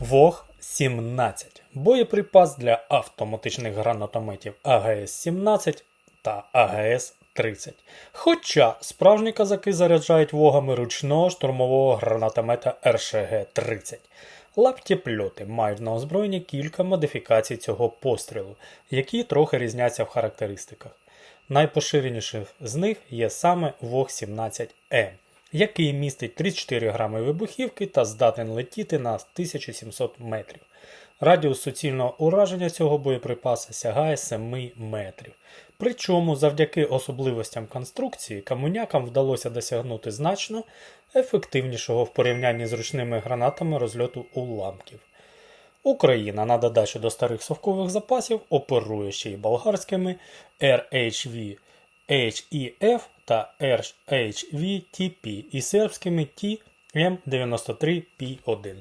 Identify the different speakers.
Speaker 1: ВОГ-17 боєприпас для автоматичних гранатометів АГС-17 та АГС-30. Хоча справжні казаки заряджають вогами ручного штурмового гранатомета РШГ-30. Лаптєпльоти мають на озброєнні кілька модифікацій цього пострілу, які трохи різняться в характеристиках. Найпоширеніших з них є саме ВОГ-17М, який містить 34 грами вибухівки та здатен летіти на 1700 метрів. Радіус суцільного ураження цього боєприпаса сягає 7 метрів. Причому завдяки особливостям конструкції камунякам вдалося досягнути значно ефективнішого в порівнянні з ручними гранатами розльоту уламків. Україна на додачу до старих совкових запасів оперує ще й болгарськими RHV HEF та RHV TP і сербськими TM93P1.